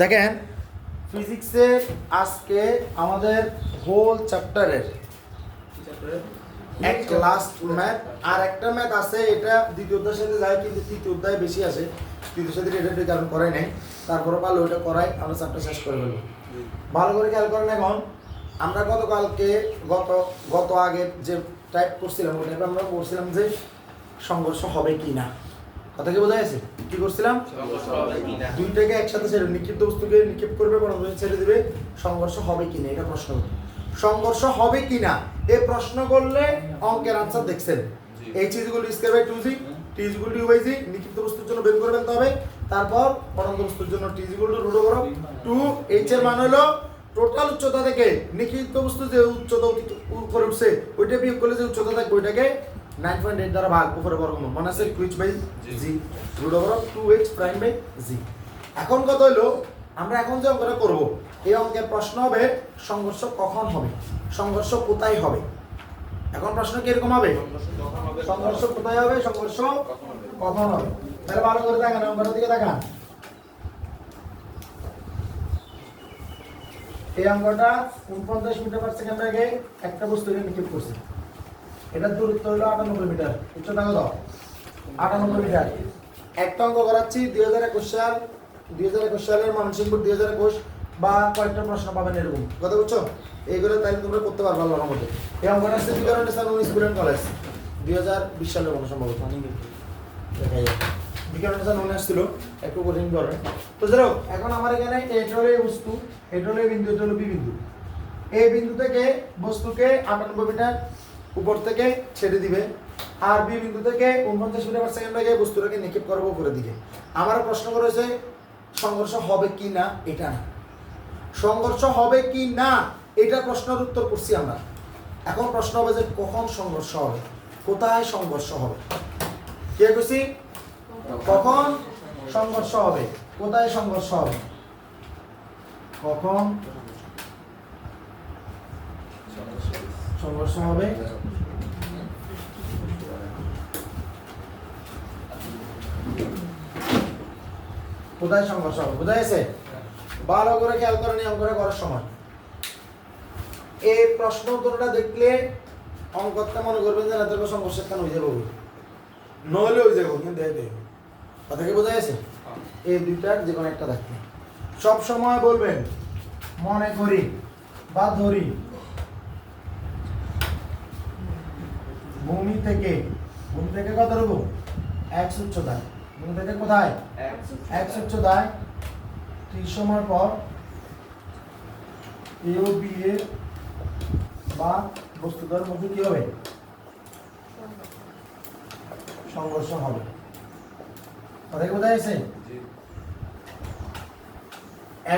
দেখেন। ফিজিক্সে আজকে আমাদের হোল চ্যাপ্টারের এক লাস্ট ম্যাথ আর একটা ম্যাথ আছে, এটা দ্বিতীয় অধ্যায়ের সাথে যায়, কিন্তু তৃতীয় অধ্যায় বেশি আছে। তৃতীয় সাথে এটা কারণ করাই নাই। তারপরে পারলে ওইটা করাই, আমরা চ্যাপ্টার শেষ করে ফেলব। ভালো করে খেয়াল করেন এখন, আমরা গতকালকে, গত গত আগে যে টাইপ করছিলাম টাইপে আমরা করছিলাম যে সংঘর্ষ হবে কি না কথা কি বোঝা গেছে? কি করছিলাম? দুইটাকে একসাথে ছেড়ে, নিক্ষিপ্ত বস্তুকে নিক্ষেপ করবে বরং ছেড়ে দিবে। সংঘর্ষ হবে কিনা? এটা প্রশ্ন। সংঘর্ষ হবে কিনা? এই প্রশ্ন করলে অঙ্কের আনসার দেখছেন। H is equal square by two G T two by G নিক্ষিপ্ত বস্তুর জন্য বের করে ফেলতে হবে। তারপর পরন্ত বস্তুর জন্য টি টু টু এইচ এর মান হলো টোটাল উচ্চতা থেকে নিক্ষিপ্ত বস্তু যে উচ্চতা উপরে উঠছে, ওইটা বিয়োগ করলে যে উচ্চতা থাকবে, ওইটাকে নাইন পয়েন্ট এইট দ্বারা ভাগ উপরে বর্গমূল মনে আছে? কুইচ by G. Root over two H prime by G এখন কত হলো আমরা এখন যে অঙ্কটা করব এই অঙ্কের প্রশ্ন হবে সংঘর্ষ কখন হবে? সংঘর্ষ কোথায় হবে? এখন প্রশ্ন কীরকম হবে? সংঘর্ষ কোথায় হবে? সংঘর্ষ কখন হবে? তাহলে ভালো করে দেখান অঙ্কটার দিকে দেখান। এই অঙ্কটা উনপঞ্চাশ মিটার পার সেকেন্ড আগে একটা বস্তু নিক্ষেপ করছে। এটার দূরত্ব হলো আটানব্বই মিটার। উচ্চতা কত আটানব্বই মিটার। একটা অঙ্ক করাচ্ছি, দুই হাজার একুশ সাল, দুই হাজার একুশ সালের ময়মনসিংহপুর দুই হাজার একুশ বা কয়েকটা প্রশ্ন পাবেন এরকম। কথা বুঝছ? এইগুলো তাই তোমরা করতে পারবে আল্লাহর মধ্যে এই অঙ্কটা আসছে বিকারণ স্যার স্কুল অ্যান্ড কলেজ। দুই হাজার বিশ সালের কোনো সম্ভবত। দেখা যায় বিকারণ স্যার মনে আসছিল? একটু কঠিন করে। তো যাই এখন আমার এখানে এটা বস্তু এটা হলো বিন্দু, এটা হলো বি বিন্দু। এই বিন্দু থেকে বস্তুকে আটানব্বই মিটার উপর থেকে ছেড়ে দিবে। আর বি বিন্দু থেকে উনপঞ্চাশ মিটার পার সেকেন্ড আগে বস্তুটাকে নিক্ষেপ করব উপরের দিকে। আমার প্রশ্ন করেছে, সংঘর্ষ হবে কি না? এটা না। সংঘর্ষ হবে কি না? এটা প্রশ্নের উত্তর করছি আমরা। এখন প্রশ্ন হবে যে কখন সংঘর্ষ হবে? কোথায় সংঘর্ষ হবে? কে করছি কখন সংঘর্ষ হবে? কোথায় সংঘর্ষ হবে? কখন সংঘর্ষ হবে। কোথায় সংঘর্ষ হবে? বোঝা গেছে? ভালো করে খেয়াল করে নিয়ে অঙ্কটা করার সময়। এই প্রশ্ন উত্তরটা দেখলে অঙ্কটা মনে করবেন যে না তোর সংঘর্ষের কেন হয়ে যাব। নইলে হয়ে যাব, কিন্তু। কথা কি বোঝা গেছে? এই দুইটার যে কোনো একটা থাকবে সব সময় বলবেন, মনে করি বা ধরি। ভূমি থেকে ভূমি থেকে কত রকম এক উচ্চতায় ভূমি থেকে কোথায়? এক উচ্চতায় ত্রিশ সময় পর এ ও বি এর বা বস্তুতার মধ্যে কি হবে? সংঘর্ষ হবে। কথা কি বোঝা গেছে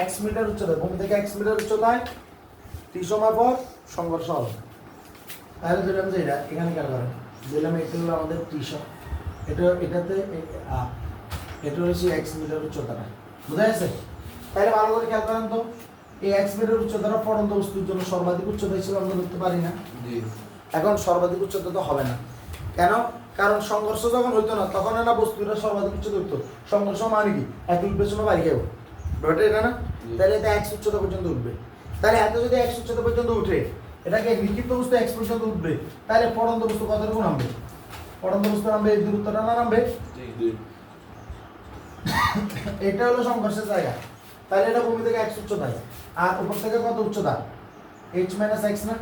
এক্স মিটার উচ্চতায়। ভূমি থেকে এক্স মিটার উচ্চতায়। টি সময় পর সংঘর্ষ হবে। তাহলে ধরলাম যে এটা এখানে খেয়াল করেন দিলাম এটা হলো আমাদের টি এটা এটাতে এটা হচ্ছে এক্স মিটার উচ্চতাটা বোঝা গেছে? তাহলে ভালো করে খেয়াল করেন তো। এই এক্স মিটার উচ্চতাটা পড়ন্ত বস্তুর জন্য সর্বাধিক উচ্চতা হিসেবে আমরা ধরতে পারি না। এখন সর্বাধিক উচ্চতা তো হবে না। কেন? কারণ সংঘর্ষ যখন হইতো না তখন না বস্তুটা সর্বাধিক উচ্চতা হইতো সংঘর্ষ মানে কি? এক উঠবে সময় বাড়ি যাব ব্যাপারটা এটা না? তাহলে এটা এক্স উচ্চতা পর্যন্ত উঠবে। তাহলে এত যদি এক্স উচ্চতা পর্যন্ত উঠে এটাকে বিক্ষিপ্ত বস্তু এক্স পর্যন্ত উঠবে। তাহলে পড়ন্ত বস্তু কতটুকু নামবে? পড়ন্ত বস্তু নামবে এই দূরত্বটা না নামবে? এটা হলো সংঘর্ষের জায়গা। তাহলে এটা ভূমি থেকে এক্স উচ্চতায়। আর উপর থেকে কত উচ্চতা? এইচ মাইনাস এক্স না?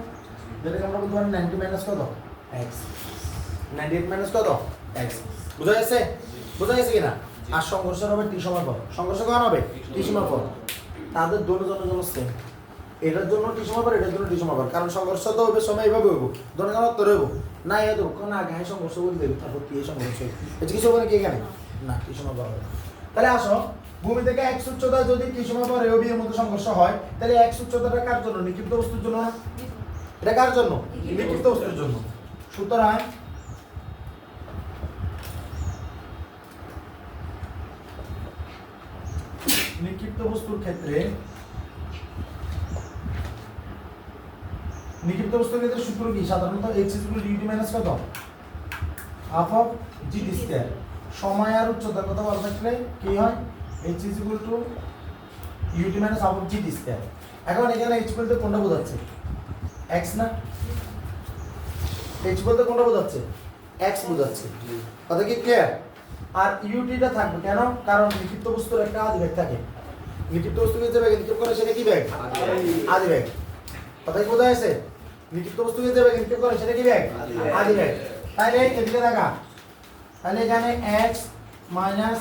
যেটাকে আমরা বলতে পারি নাইনটি মাইনাস কত? এক্স নাইনটি এইট মাইনাস কত? এক্স বুঝা গেছে? বুঝা গেছে কিনা? আর সংঘর্ষ হবে টি সময় পর সংঘর্ষ কখন হবে? টি সময় পর তাদের দুজনের জন্য সেম এটার জন্য টি সময় পর এটার জন্য টি সময় পর কারণ সংঘর্ষ তো হবে, সময় ধরে গেল তোর হইব না, এ তো না, আগে হ্যাঁ সংঘর্ষ বলে দেবে তারপর কি সংঘর্ষ এটা কিছু হবে কি এখানে? না টি সময় পর হবে তাহলে আসো, ভূমি থেকে এক উচ্চতা যদি টি সময় পর এও বিয়ের মধ্যে সংঘর্ষ হয়, তাহলে এক উচ্চতাটা কার জন্য? নিক্ষিপ্ত বস্তুর জন্য না? এটা কার জন্য? নিক্ষিপ্ত বস্তুর জন্য। সুতরাং নিক্ষিপ্ত বস্তুর ক্ষেত্রে নিক্ষিপ্ত বস্তুর ক্ষেত্রে সূত্র কি? সাধারণত এইচ ইকুয়াল ডিউটি মাইনাস কত? Half of G T square সময় আর উচ্চতার কথা বলা থাকলে? কি হয়? H equal to UT minus half of G T square এখন এখানে এইচ বলতে কোনটা বোঝাচ্ছে? এক্স না? এইচ বলতে কোনটা বোঝাচ্ছে? এক্স বোঝাচ্ছে। কথা কি ক্লিয়ার আর ইউটিটা থাকবে কেন? কারণ লিখিত বস্তুর একটা আদি ব্যাগ থাকে। লিখিত বস্তুকে যে ব্যাগে নিক্ষেপ করে সেটা কি ব্যাগ আদি ব্যাগ কথা কি বোঝা গেছে? বস্তুকে যে ব্যাগে নিক্ষেপ করে সেটা কি ব্যাগ? আদি ব্যাগ। ব্যাগ। তাহলে এদিকে দেখা। তাহলে এখানে X minus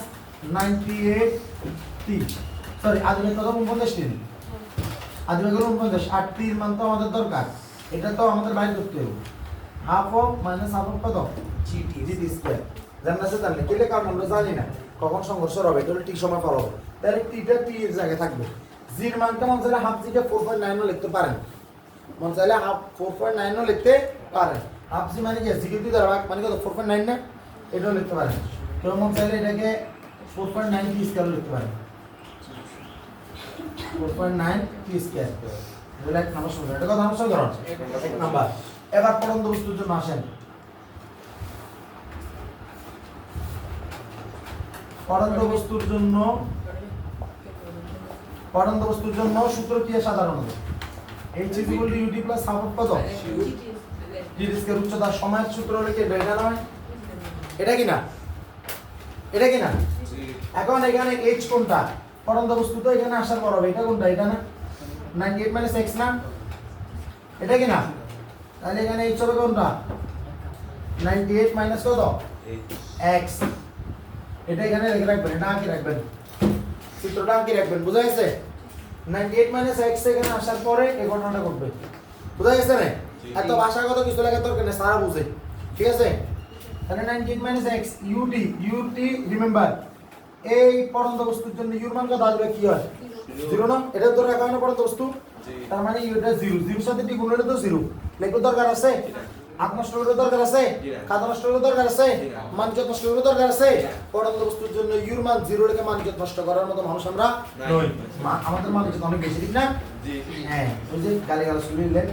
ninety eight T sorry আদি ব্যাগ কত? উনপঞ্চাশ টি। আদি ব্যাগের উনপঞ্চাশ। আর টির মান তো আমাদের দরকার। এটা তো আমাদের বাইরে করতে হবে। Half of minus half of কত? G T G T square জাননা সে জানলে কেলে কারণ আমরা জানি না। কখন সংঘর্ষ হবে? তাহলে ঠিক সময় পার হবে তাহলে টিটা টি এর জায়গায় থাকবে। জির মানটা মন চাইলে হাফ জিটা ফোর পয়েন্ট নাইনও লিখতে পারেন। মন চাইলে হাফ ফোর পয়েন্ট নাইনও লিখতে পারেন। মানে কি মানে কত ফোর পয়েন্ট নাইন না? এটাও লিখতে পারেন। কেউ মন চাইলে এটাকে ফোর পয়েন্ট নাইন স্কয়ার লিখতে পারেন। ফোর পয়েন্ট নাইন এগুলো এক এটা কত এক এবার পরন্ত বস্তুর জন্য আসেন। পরন্ত বস্তুর জন্য পরন্ত বস্তুর জন্য সূত্র কি সাধারণত? H is equal to UT plus of কত? স্কয়ার উচ্চতার সময়ের সূত্র হলে কি এটা নয় এটা কি না এটা কি না এখন এখানে এইচ কোনটা? পরন্ত বস্তু তো এখানে আসার পর হবে। এটা কোনটা? এটা না? 98 মাইনাস এক্স না? এটা কি না তাহলে এখানে এইচ হবে কোনটা? 98 মাইনাস কত? এক্স এটা এখানে লিখে রাখবেন। এটা আঁকি রাখবেন। চিত্রটা আঁকি রাখবেন। বুঝা গেছে? 98 মাইনাস এক্স এখানে আসার পরে এই ঘটনাটা ঘটবে। বুঝা গেছে না? এত ভাষাগত কিছু লেখা দরকার নেই সারা বুঝে। ঠিক আছে? তাহলে 98 minus X UT UT remember এই পরন্ত বস্তুর জন্য ইউর মান কত আসবে কি হয়? জিরো না? এটা তো রাখা হয় না পরন্ত বস্তু তার মানে ইউটা জিরো জিরোর সাথে টি গুণ হলে তো জিরো লেখো দরকার আছে? আট নষ্ট করার দরকার আছে? খাতা নষ্ট করার দরকার আছে? মানকিয়ত নষ্ট করার দরকার আছে? পরন্ত বস্তুর জন্য ইউর মান জিরো লেখে মানকিয়ত নষ্ট করার মতো মানুষ আমরা নই। আমাদের মানকিয়ত অনেক বেশি ঠিক না? হ্যাঁ ওই যে গালি গালা শুনে নিলেন।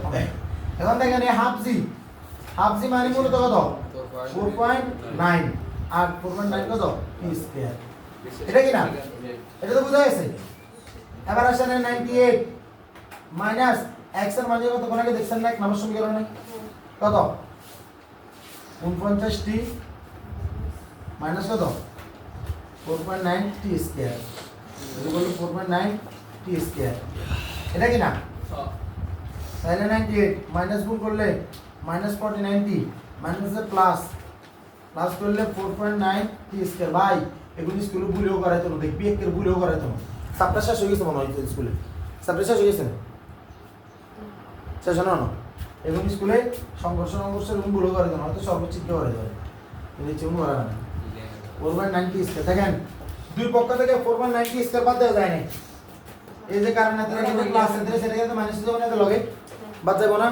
এখন দেখেন এই হাফ জি মানে মূলত কত? Four point nine. আর ফোর পয়েন্ট নাইন কত? স্কোয়ার। এটা কি না? এটা তো বোঝা গেছে। এবার আসেন নাইনটি এইট। মাইনাস এক্সের মানে কত? কোন দেখছেন না? এক নম্বর সমীকরণে কত? উনপঞ্চাশ টি মাইনাস কত? Four point nine T square four point nine T square এটা কি না? তাহলে নাইনটি এইট মাইনাস গুণ করলে মাইনাস ফর্টি নাইনটি মাইনাসে প্লাস প্লাস করলে four point nine T square ভাই এগুলি স্কুলে ভুলেও করাইতো না দেখবি একের ভুলেও করাইতো না সাবটা শেষ হয়ে গেছে মনে হয় স্কুলে সাবটা শেষ হয়ে গেছে? না শেষ না? এবং স্কুলে সংঘর্ষ সংঘর্ষ এরকম ভুলেও করাইতো না হয়তো সর্বোচ্চ কি করাইতে পারে কিন্তু ইচ্ছে করা না ফোর পয়েন্ট নাইনটি স্কোয়ার দেখেন, দুই পক্ষ থেকে ফোর পয়েন্ট নাইনটি স্কোয়ার বাদ দেওয়া যায় না এই যে কারণে তারা কিন্তু ক্লাস এতে সেটা কিন্তু মানুষ জীবনে এত লগে বাদ যাব না।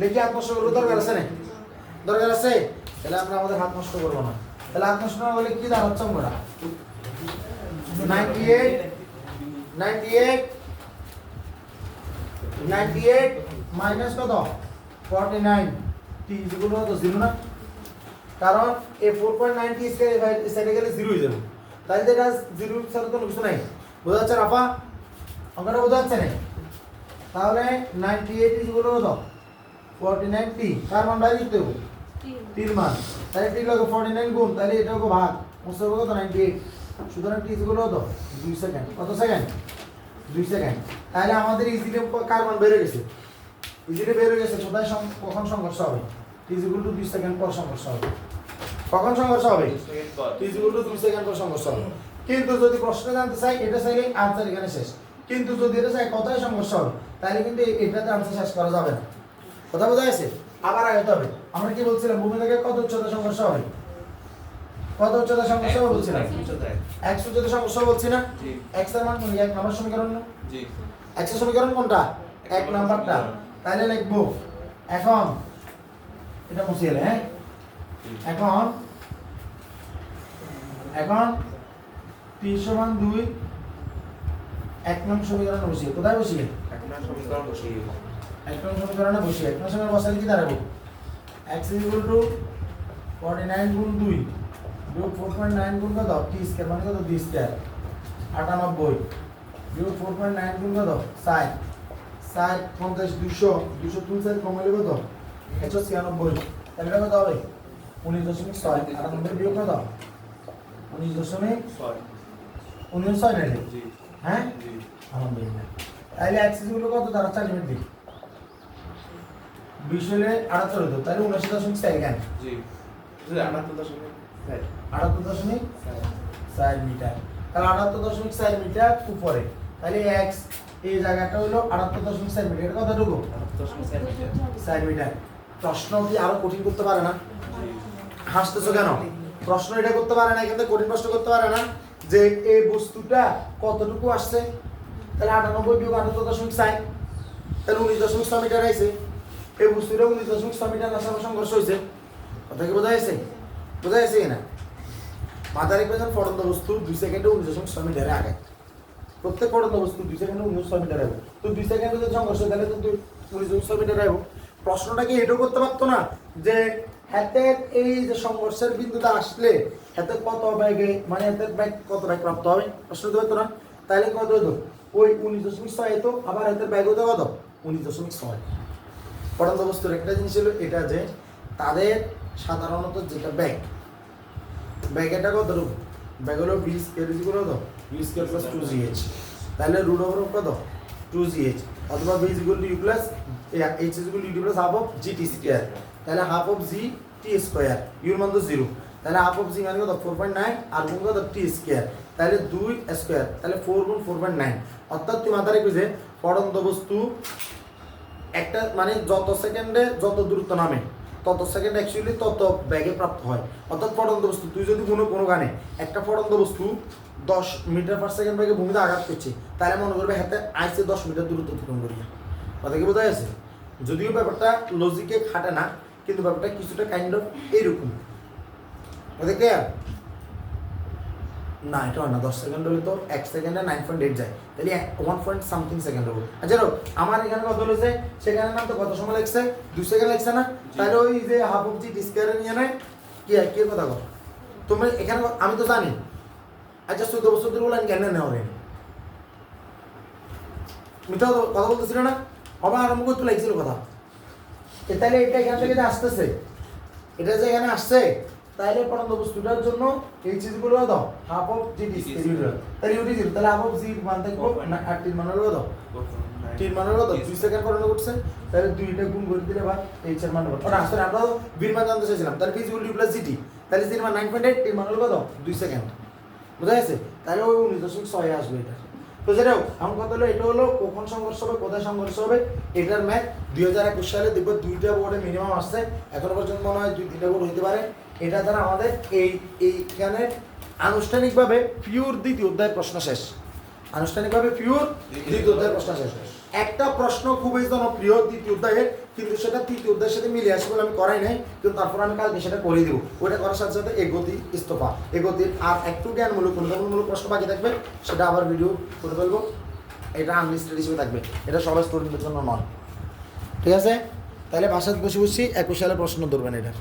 লেখি হাত করব, দরকার আছে না দরকার আছে? তাহলে আমরা আমাদের হাত নষ্ট করব না। তাহলে হাত নষ্ট না বলে কি দাঁড়াচ্ছে আমরা? Ninety eight ninety eight ninety eight minus কত? ফর্টি নাইন টি যেগুলো তো জিরো না? কারণ এই ফোর পয়েন্ট নাইনটি সাইডে গেলে জিরো হয়ে যাবে। তাহলে তো এটা জিরো ছাড়া তো কিছু নাই। বোঝা যাচ্ছে রাফা? অঙ্কটা বোঝা যাচ্ছে না তাহলে নাইনটি এইট ইজগুলো কত? ফর্টি নাইন টি কার মান বাইরে দিতে হবে টির মান। তাহলে টি লোক ফর্টি নাইন গুণ তাহলে এটা হোক ভাগ। মুসতে হবে কত? নাইনটি এইট সুতরাং টি ইজগুলো কত? দুই সেকেন্ড কত সেকেন্ড দুই সেকেন্ড তাহলে আমাদের ইজিলি কার মান বেড়ে গেছে? ইজিলি বেড়ে গেছে কোথায় কখন সংঘর্ষ হবে? টি ইজগুলো টু দুই সেকেন্ড পর সংঘর্ষ হবে। কখন সংঘর্ষ হবে? টিজিগুলো দুই সেকেন্ড পর সংঘর্ষ হবে। কিন্তু যদি প্রশ্ন জানতে চাই এটা চাইলে আনসার এখানে শেষ। কিন্তু যদি এটা চাই কোথায় সংঘর্ষ হবে? তাহলে কিন্তু এটাতে আনসার শেষ করা যাবে না। কথা বোঝা গেছে? আবার আগাতে হবে। আমরা কি বলছিলাম ভূমি থেকে কত উচ্চতা সংঘর্ষ হবে? কত উচ্চতা সংঘর্ষ হবে বলছিলাম? এক উচ্চতা সংঘর্ষ বলছি না। এক্সের মান? এক নম্বর সমীকরণ না? জি। এক্সের সমীকরণ কোনটা? এক নাম্বারটা। তাহলে লিখব এখন এটা মুছিয়ে এলে, হ্যাঁ? এখন এখন টি সমান দুই এক নং সমীকরণে বসিয়ে কোথায় বসিয়ে? এখন আর সমীকরণ বসিয়ে এক নং সমীকরণে বসিয়ে এক নং সমীকরণ বসালে কি দাঁড়াবো। X equal to forty nine গুণ দুই বিয়োগ ফোর পয়েন্ট নাইন গুণ কত? টি স্কোয়ার মানে কত? ডি স্কোয়ার আটানব্বই বিয়োগ ফোর পয়েন্ট নাইন গুণ কত? ষাট। ষাট পঞ্চাশ দুশো দুশো তিন সাইড কমাইলে কত? একশো ছিয়ানব্বই। তাহলে কত হবে? উনিশ দশমিক ছয়। আটানব্বই বিয়োগ কত? উনিশ দশমিক ছয়। উনিশ ছয় নাকি? হ্যাঁ? আলহামদুলিল্লাহ। তাহলে অ্যাক্সিসগুলো কত? তারা চার মিনিট দিই বিশ হলে আটাত্তর হতো। তাহলে উনআশি দশমিক চার কেন? আটাত্তর দশমিক ষাট আটাত্তর দশমিক ষাট চার মিটার। তাহলে আটাত্তর দশমিক চার মিটার উপরে। তাহলে এক্স এই জায়গাটা হলো আটাত্তর দশমিক চার মিটার। এটা কতটুকু চার মিটার। প্রশ্ন কি আরও কঠিন করতে পারে না? হাসতেছো কেন? প্রশ্ন এটা করতে পারে না, কিন্তু কঠিন প্রশ্ন করতে পারে না যে এই বস্তুটা কতটুকু আসছে? তাহলে আটানব্বই বিয়োগ আটাত্তর দশমিক চার। তাহলে উনিশ দশমিক ছয় মিটার আইছে। এই বস্তুটা উনিশ দশমিক ছয় মিটার আসার সংঘর্ষ হয়েছে। কথা কি বোঝা যাচ্ছে বোঝা যাচ্ছে না? মাথার ইকুয়েশন পড়ন্ত বস্তু দুই সেকেন্ডে উনিশ দশমিক ছয় মিটারে আগে প্রত্যেক পড়ন্ত বস্তু, দুই সেকেন্ডে উনিশ ছয় মিটার আগে তো দুই সেকেন্ডে যদি সংঘর্ষ, তাহলে তো দুই উনিশ ছয় মিটার আগে প্রশ্নটা কি এটাও করতে পারতো না? যে হাতে এই যে সংঘর্ষের বিন্দুটা আসলে হাতে কত ব্যাগে মানে হাতের ব্যাগ কত ব্যাগ প্রাপ্ত হবে? প্রশ্ন তো হতো না? তাহলে কত হতো ওই উনিশ দশমিক ছয় হতো আবার হাতের ব্যাগ হতো কত? উনিশ দশমিক ছয়। পড়ন্ত বস্তুর একটা জিনিস হলো এটা যে তাদের সাধারণত যেটা ব্যাগ ব্যাগ এটা কত রূপ ব্যাগ হলো বি স্কোয়ার ইজ কত? Square plus two G H তাহলে রুট ওভার কত? টু জি এইচ অথবা V is U plus H is equal U plus half of G T square তাহলে half of G T square your মান তো zero তাহলে half of জি মানে কত? Four point nine আর গুণ টি square তাহলে দুই স্কোয়ার তাহলে ফোর গুণ ফোর পয়েন্ট নাইন অর্থাৎ তুই মাথায় রেখে যে পড়ন্ত বস্তু একটা মানে যত সেকেন্ডে যত দূরত্ব নামে। তত সেকেন্ড অ্যাকচুয়ালি তত ব্যাগে প্রাপ্ত হয়। অর্থাৎ পড়ন্ত বস্তু। তুই যদি কোনো কোনো গানে একটা পড়ন্ত বস্তু দশ মিটার পার সেকেন্ড ব্যাগে ভূমিতে আঘাত করছে, তাহলে মনে করবে হাতে আইসে দশ মিটার দূরত্ব অতিক্রম করি কথা কি বোঝা গেছে? যদিও ব্যাপারটা লজিকে খাটে না, কিন্তু ব্যাপারটা কিছুটা কাইন্ড অফ এইরকম কথা ক্লিয়ার না এটা হয় না দশ সেকেন্ড হলে তো এক সেকেন্ডে নাইন পয়েন্ট এইট যায়। তাহলে ওয়ান পয়েন্ট সামথিং সেকেন্ড হবে আচ্ছা রো, আমার এখানে কত হয়েছে সেখানে নাম তো কত সময় লাগছে? দুই সেকেন্ড লাগছে না? তাহলে ওই যে হাফ অফ জি ডিসকারে নিয়ে নেয় কি আর কি কথা কর তোমরা এখানে আমি তো জানি। আচ্ছা চোদ্দ বছর ধরে বলেন কেন নেওয়া হয়নি? মিথ্যা কথা- কথা বলতেছিল না? আবার আরম্ভ করতে লাগছিল কথা। তাহলে এটা এখান থেকে আসতেছে এটা যে এখানে আসছে তাহলে পরন্ত বস্তুটার জন্য এই চিজগুলো দাও হাফ অফ জি ডি তাহলে ইউটি জিরো তাহলে হাফ অফ জি মান থাকব না আর তিন মান হলো দাও। তিন মান হলো দাও দুই সেকেন্ড পড়ানো করছে তাহলে দুইটা গুণ করে দিলে বা এইচ এর মান হবে। ওটা আসলে আমরা বির মান জানতে চাইছিলাম তাহলে ইকুয়াল টু প্লাস জিটি তাহলে জির মান নাইন পয়েন্ট এইট তিন মান হলো কত দুই সেকেন্ড বুঝা গেছে? তাহলে ওই উনিশ দশমিক ছয় আসবে এটা তো যেটা আমার কথা হলো এটা হলো কখন সংঘর্ষ হবে কোথায় সংঘর্ষ হবে এটার ম্যাথ দুই হাজার একুশ সালে দেখব দুইটা বোর্ডে মিনিমাম আসছে এখনও পর্যন্ত মনে হয় দুই তিনটা বোর্ড হইতে পারে। এটা দ্বারা আমাদের এই, এইখানে আনুষ্ঠানিকভাবে পিওর দ্বিতীয় অধ্যায়ের প্রশ্ন শেষ। আনুষ্ঠানিকভাবে পিওর দ্বিতীয় অধ্যায়ের প্রশ্ন শেষ। একটা প্রশ্ন খুবই জনপ্রিয় দ্বিতীয় অধ্যায়ের কিন্তু সেটা তৃতীয় অধ্যায়ের সাথে মিলে আসবে বলে আমি করাই নাই, কিন্তু তারপর আমি কালকে সেটা করে দিব। ওটা করার সাথে সাথে এগতি ইস্তফা। এগতির আর একটু জ্ঞানমূলক অনুধাবনমূলক প্রশ্ন বাকি থাকবে, সেটা আবার ভিডিও করে ফেলব এটা আনলিস্টেড হিসেবে থাকবে। এটা সবাই স্টুডেন্টের জন্য নয়। ঠিক আছে? তাহলে বাসায় বসে বসে একুশ সালে প্রশ্ন ধরবেন এটা